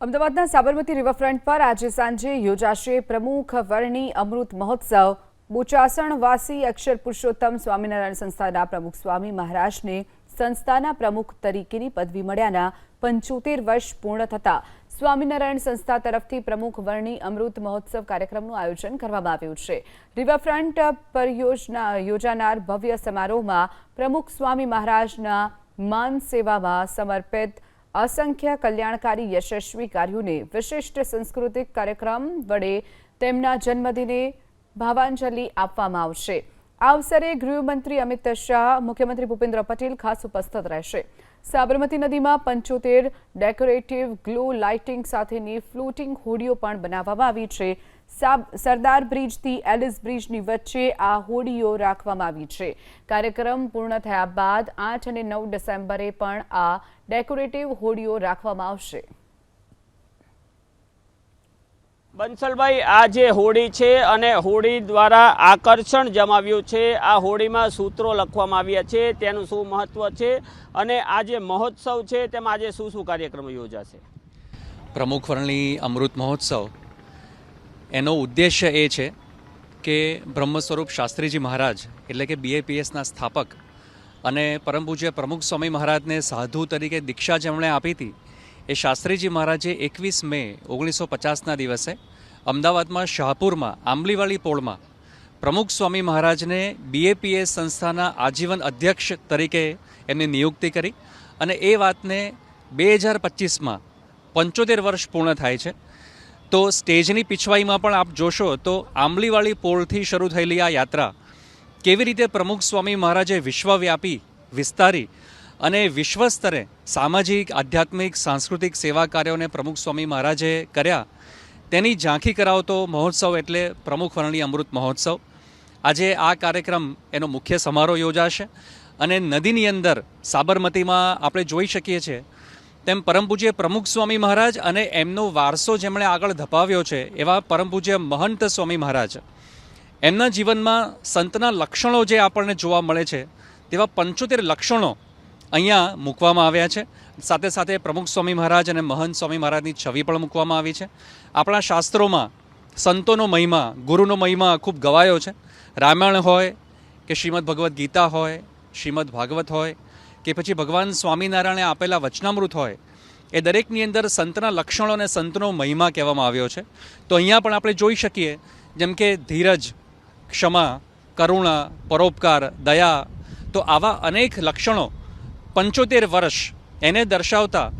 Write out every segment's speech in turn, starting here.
અમદાવાદના સાબરમતી રિવરફ્રન્ટ પર આજે સાંજે યોજાશે પ્રમુખ વર્ણી અમૃત મહોત્સવ. બોચાસણવાસી અક્ષર પુરુષોત્તમ સ્વામિનારાયણ સંસ્થાના પ્રમુખ સ્વામી મહારાજને સંસ્થાના પ્રમુખ તરીકેની પદવી મળ્યાના પંચોતેર વર્ષ પૂર્ણ થતા સ્વામિનારાયણ સંસ્થા તરફથી પ્રમુખ વર્ણી અમૃત મહોત્સવ કાર્યક્રમનું આયોજન કરવામાં આવ્યું છે. રિવરફ્રન્ટ પર યોજના, યોજાનાર ભવ્ય સમારોહમાં પ્રમુખ સ્વામી મહારાજના માન સેવામાં સમર્પિત અસંખ્ય કલ્યાણકારી યશસ્વી કાર્યોને વિશિષ્ટ સાંસ્કૃતિક કાર્યક્રમ વડે તેમના જન્મદિને ભાવાંજલિ આપવામાં આવશે. આ અવસરે ગૃહમંત્રી અમિત શાહ, મુખ્યમંત્રી ભૂપેન્દ્ર પટેલ ખાસ ઉપસ્થિત રહેશે. સાબરમતી નદીમાં પંચોતેર ડેકોરેટિવ ગ્લો લાઇટિંગ સાથેની ફ્લોટિંગ હોડીઓ પણ બનાવવામાં આવી છે. સરદાર બ્રિજથી એલિસ બ્રિજની વચ્ચે આ હોડીઓ રાખવામાં આવી છે. કાર્યક્રમ પૂર્ણ થયા બાદ આઠ અને નવ ડિસેમ્બરે પણ આ ડેકોરેટિવ હોડીઓ રાખવામાં આવશે. બંસલભાઈ આ જે હોડી છે અને હોડી દ્વારા આકર્ષણ જમાવ્યું છે આ હોડીમાં સૂત્રો લખવામાં આવ્યા છે તેનું શું મહત્વ છે અને આ જે મહોત્સવ છે તેમાં આજે શું શું કાર્યક્રમો યોજાશે? પ્રમુખ વર્ણની અમૃત મહોત્સવ. એનો ઉદ્દેશ્ય એ છે કે બ્રહ્મ સ્વરૂપ શાસ્ત્રીજી મહારાજ, એટલે કે બીએપીએસના સ્થાપક અને પરમ પૂજ્ય પ્રમુખ સ્વામી મહારાજને સાધુ તરીકે દીક્ષા જેમણે આપી હતી, એ શાસ્ત્રીજી મહારાજે એકવીસ મે ઓગણીસો પચાસના દિવસે અમદાવાદમાં શાહપુરમાં આંબલીવાળી પોળમાં પ્રમુખ સ્વામી મહારાજને બીએપીએસ સંસ્થાના આજીવન અધ્યક્ષ તરીકે એમની નિયુક્તિ કરી અને એ વાતને બે હજાર પચીસમાં પંચોતેર વર્ષ પૂર્ણ થાય છે. તો સ્ટેજની પીછવાઈમાં પણ આપ જોશો તો આંબલીવાળી પોળથી શરૂ થયેલી આ યાત્રા કેવી રીતે પ્રમુખ સ્વામી મહારાજે વિશ્વવ્યાપી, વિસ્તારી અને વિશ્વ સ્તરે સામાજિક, આધ્યાત્મિક, સાંસ્કૃતિક સેવા કાર્યોને પ્રમુખ સ્વામી મહારાજે કર્યા તેની ઝાંખી કરાવતો મહોત્સવ એટલે પ્રમુખ વર્ણી અમૃત મહોત્સવ. આજે આ કાર્યક્રમ એનો મુખ્ય સમારોહ યોજાશે અને નદીની અંદર સાબરમતીમાં આપણે જોઈ શકીએ છીએ તેમ પરમ પૂજ્ય પ્રમુખ સ્વામી મહારાજ અને એમનો વારસો જેમણે આગળ ધપાવ્યો છે, એવા પરમ પૂજ્ય મહંત સ્વામી મહારાજ. એમના જીવનમાં સંતના લક્ષણો જે આપણને જોવા મળે છે, તેવા પંચોતેર લક્ષણો અહીંયા મૂકવામાં આવ્યા છે. સાથે સાથે પ્રમુખ સ્વામી મહારાજ અને મહંત સ્વામી મહારાજની છવી પણ મૂકવામાં આવી છે. આપણા શાસ્ત્રોમાં સંતોનો મહિમા, ગુરુનો મહિમા ખૂબ ગવાયો છે. રામાયણ હોય કે શ્રીમદ ભગવદ્ ગીતા હોય, શ્રીમદ ભાગવત હોય કે પછી ભગવાન સ્વામિનારાયણે આપેલા વચનામૃત હોય, એ દરેકની અંદર સંતના લક્ષણો અને સંતનો મહિમા કહેવામાં આવ્યો છે. તો અહીંયા પણ આપણે જોઈ શકીએ, જેમ કે ધીરજ, ક્ષમા, કરુણા, પરોપકાર, દયા, તો આવા અનેક લક્ષણો પંચોતેર વર્ષ એને દર્શાવતા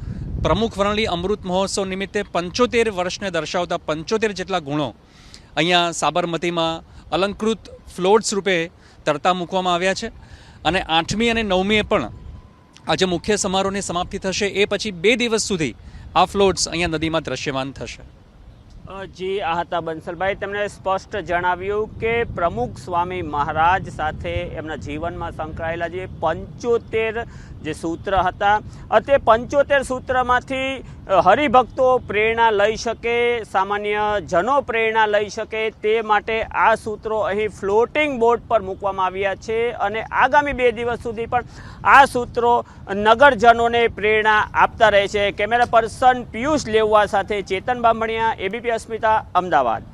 પ્રમુખ વરણલી અમૃત મહોત્સવ નિમિત્તે પંચોતેર વર્ષને દર્શાવતા પંચોતેર જેટલા ગુણો અહીંયા સાબરમતીમાં અલંકૃત ફ્લોટ્સ રૂપે તરતા મૂકવામાં આવ્યા છે. અને આઠમી અને નવમીએ પણ આજે મુખ્ય સમારોહની સમાપ્તિ થશે. એ પછી બે દિવસ સુધી આ ફ્લોટ્સ અહીંયા નદીમાં દ્રશ્યમાન થશે. જી, આ હતા બંસલભાઈ. તેમણે સ્પષ્ટ જણાવ્યું કે પ્રમુખ સ્વામી મહારાજ સાથે એમના જીવનમાં સંકળાયેલા જે પંચોતેર જે સૂત્ર હતા તે પંચોતેર સૂત્રમાંથી હરિભક્તો પ્રેરણા લઈ શકે, સામાન્ય જનો પ્રેરણા લઈ શકે, તે માટે આ સૂત્રો અહીં ફ્લોટિંગ બોર્ડ પર મૂકવામાં આવ્યા છે અને આગામી બે દિવસ સુધી પણ આ સૂત્રો નગરજનોને પ્રેરણા આપતા રહે છે. કેમેરા પર્સન પિયુષ લેવવા સાથે ચેતન બામણિયા, એબીપી અસ્મિતા, અમદાવાદ.